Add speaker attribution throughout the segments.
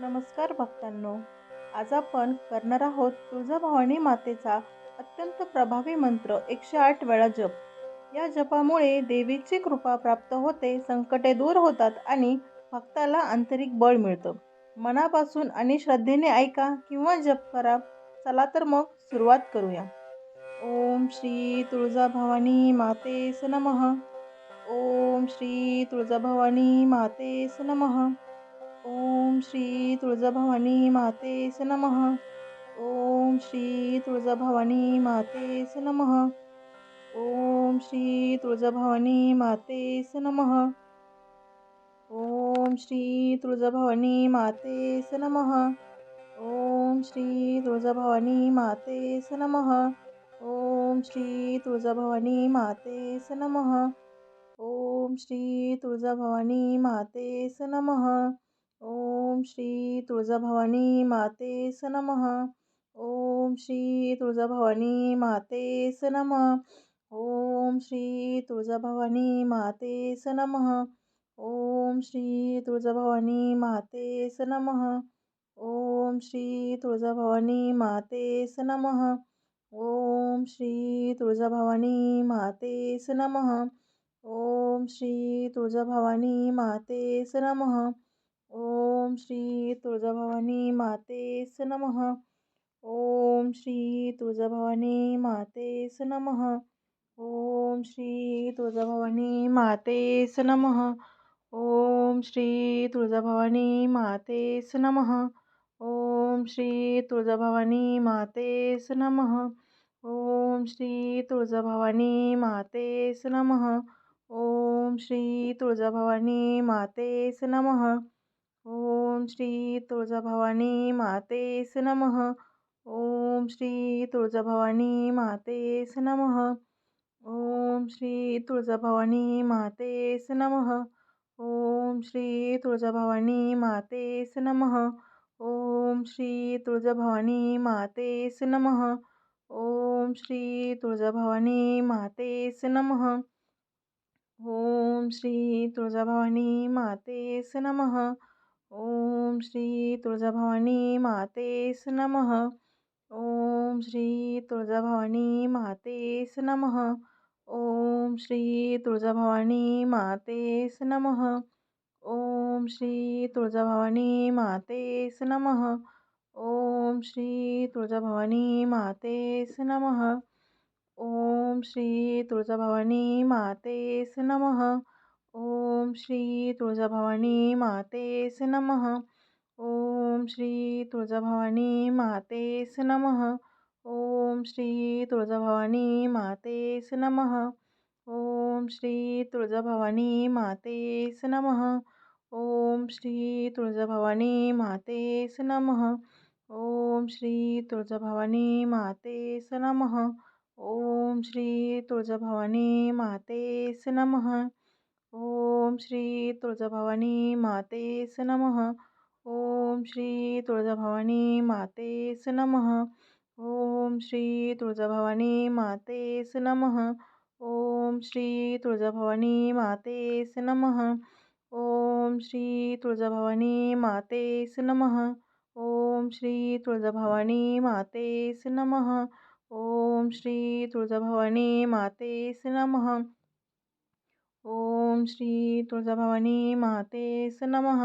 Speaker 1: नमस्कार भक्तांनो. आज आपण करणार आहोत तुळजाभवानी मातेचा अत्यंत प्रभावी मंत्र एकशे आठ वेळा जप. या जपामुळे देवीची कृपा प्राप्त होते संकटे दूर होतात आणि भक्ताला आंतरिक बळ मिळतं. मनापासून आणि श्रद्धेने ऐका किंवा जप करा. चला तर मग सुरुवात करूया. ओम श्री तुळजाभवानी मातेस नमः. ओम श्री तुळजाभवानी मातेस नमः. ओम श्री तुळजाभवानी मातेस नमः. ओम श्री तुळजाभवानी मातेस नम. ओम श्री तुळजाभवानी मातेस नम. ओम श्री तुळजाभवानी मातेस नमः. ओम श्री तुळजाभवानी मातेस नमः. ओम श्री तुळजाभवानी मातेस नम. ओम श्री तुळजाभवानी मातेस नमः. ओम श्री तुळजाभवानी माते स नम। ओम श्री तुळजाभवानी माते स नम। ओम श्री तुळजाभवानी माते स नम। ओम श्री तुळजाभवानी माते स नम। ओम श्री तुळजाभवानी माते स नम। ओम श्री तुळजाभवानी माते स नम। ओम श्री तुळजाभवानी माते स नमः। ओम श्री तुळजाभवानी मातेस नमः। ओम श्री तुळजाभवानी मातेस नमः। ओम श्री तुळजाभवानी मातेस नमः। ओम श्री तुळजाभवानी मातेस नमः। ओम श्री तुळजाभवानी मातेस नमः। ओम श्री तुळजाभवानी मातेस नमः। ओम श्री तुळजाभवानी मातेस नमः। ओम श्री तुळजाभवानी मातेस नमः. ओम श्री तुळजाभवानी मातेस नमः. ओम श्री तुळजाभवानी मातेस नमः. ओम श्री तुळजाभवानी मातेस नमः. ओम श्री तुळजाभवानी मातेस नमः. ओम श्री तुळजाभवानी मातेस नमः. ओम श्री तुळजाभवानी मातेस नमः. ओम श्री तुळजाभवानी मातेस नमः. ओम श्री तुळजाभवानी मातेस नमः. ओम श्री तुळजाभवानी मातेस नमः. ओम श्री तुळजाभवानी मातेस नमः. ओम श्री तुळजाभवानी मातेस नमः. ओम श्री तुळजाभवानी मातेस नमः. ओम श्री तुळजाभवानी मातेस नमः। ओम श्री तुळजाभवानी मातेस नमः। ओम श्री तुळजाभवानी मातेस नमः। ओम श्री तुळजाभवानी मातेस नमः। ओम श्री तुळजाभवानी मातेस नमः। ओम श्री तुळजाभवानी मातेस नमः। ओम श्री तुळजाभवानी मातेस नमः। ओम श्री तुळजाभवानी मातेस नमः। ओम श्री तुळजाभवानी मातेस नमः। ओम श्री तुळजाभवानी मातेस नमः। ओम श्री तुळजाभवानी मातेस नमः। ओम श्री तुळजाभवानी मातेस नमः। ओम श्री तुळजाभवानी मातेस नमः। ओम श्री तुळजाभवानी मातेस नमः। ओम श्री तुळजाभवानी मातेस नमः।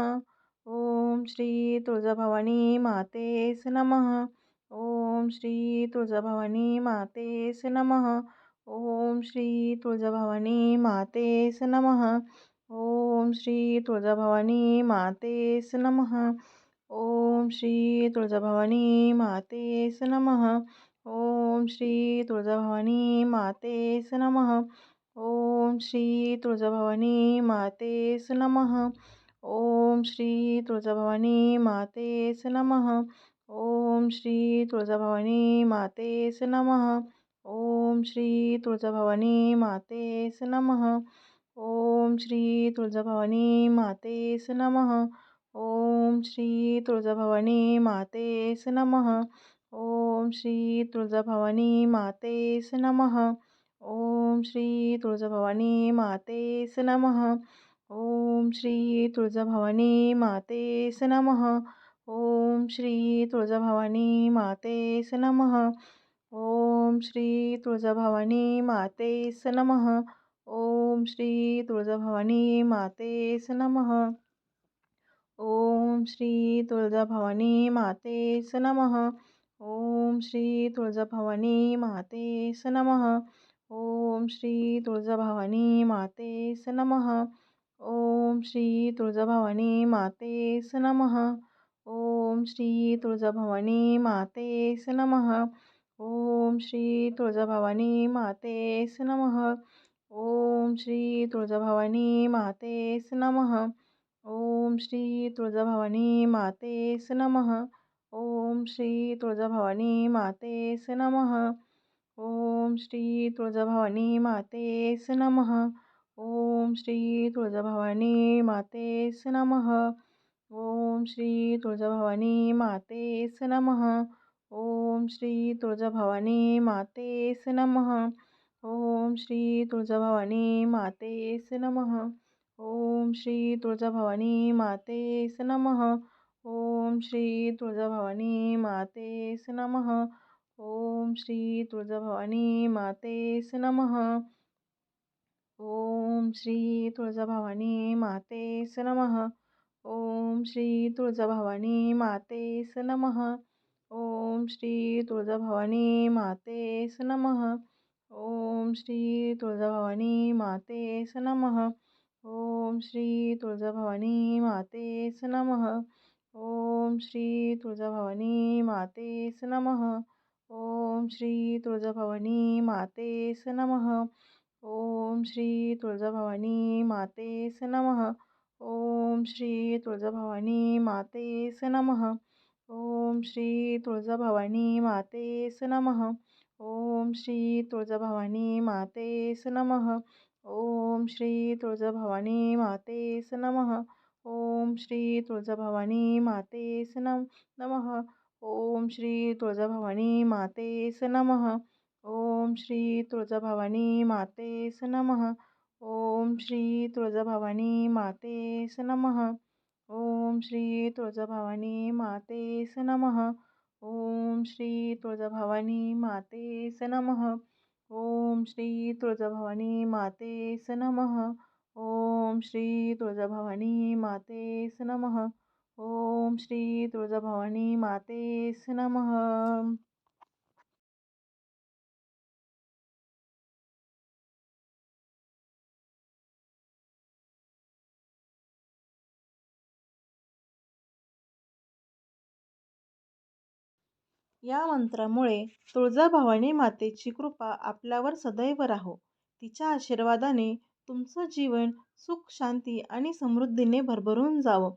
Speaker 1: ओम श्री तुळजाभवानी मातेस नमः। ओम श्री तुळजाभवानी मातेस नमः। ओम श्री तुळजाभवानी मातेस नमः। ओम श्री तुळजाभवानी मातेस नमः। ओम श्री तुळजाभवानी मातेस नमः। ओम श्री तुळजाभवानी मातेस नमः। ओम श्री तुळजाभवानी मातेस नमः। ओम श्री तुळजाभवानी मातेस नमः। ओम श्री तुळजाभवानी मातेस नमः। ओम श्री तुळजाभवानी मातेस नमः। ओम श्री तुळजाभवानी मातेस नमः। ओम श्री तुळजाभवानी मातेस नमः। ओम श्री तुळजाभवानी मातेस नमः। ओम श्री तुळजाभवानी मातेस नमः। ओम श्री तुळजाभवानी मातेस नमः। ओम श्री तुळजाभवानी मातेस नमः। ओम श्री तुळजाभवानी मातेस नमः। ओम श्री तुळजाभवानी मातेस नमः। ओम श्री तुळजाभवानी मातेस नमः। ओम श्री तुळजाभवानी मातेस नमः। ओम श्री तुळजाभवानी मातेस नमः। ओम श्री तुळजाभवानी मातेस नमः। ओम श्री तुळजाभवानी मातेस नमः। ओम श्री तुळजाभवानी मातेस नमः। ओम श्री तुळजाभवानी मातेस नमः। ओम श्री तुळजाभवानी मातेस नमः। ओम श्री तुळजाभवानी मातेस नमः। ओम श्री तुळजाभवानी मातेस नमः। ओम श्री तुळजाभवानी मातेस नमः। ओम श्री तुळजाभवानी मातेस नमः। ओम श्री तुळजाभवानी मातेस नमः। ओम श्री तुळजाभवानी मातेस नमः। ओम श्री तुळजाभवानी मातेस नमः। ओम श्री तुळजाभवानी मातेस नमः। ॐ श्री तुळजाभवानी मातेस नमः. ॐ श्री तुळजाभवानी मातेस नमः. ॐ श्री तुळजाभवानी मातेस नमः. ॐ श्री तुळजाभवानी मातेस नमः. ॐ श्री तुळजाभवानी मातेस नमः. ॐ श्री तुळजाभवानी मातेस नमः. ॐ श्री तुळजाभवानी मातेस नमः. ओम श्री तुळजाभवानी माते स नमः. ओम श्री तुळजाभवानी माते स नमः. ओम श्री तुळजाभवानी माते स नमः. ओम श्री तुळजाभवानी माते स नमः. ओम श्री तुळजाभवानी माते स नमः. ओम श्री तुळजाभवानी माते स नमः. ओम श्री तुळजाभवानी मातेस नम नमः. ओम श्री तुळजाभवानी मातेस नमः ओम श्री तुळजाभवानी मातेस नमः ओम श्री तुळजाभवानी मातेस नमः ओम श्री तुळजाभवानी मातेस नमः ओम श्री तुळजाभवानी मातेस नमः ओम श्री तुळजाभवानी मातेस नमः ओम श्री तुळजाभवानी मातेस नमः ओम श्री तुळजाभवानी मातेस नमः. या मंत्रामुळे तुळजाभवानी मातेची कृपा आपल्यावर सदैव राहो. तिच्या आशीर्वादाने तुमचं जीवन सुख शांती आणि समृद्धीने भरभरून जावं.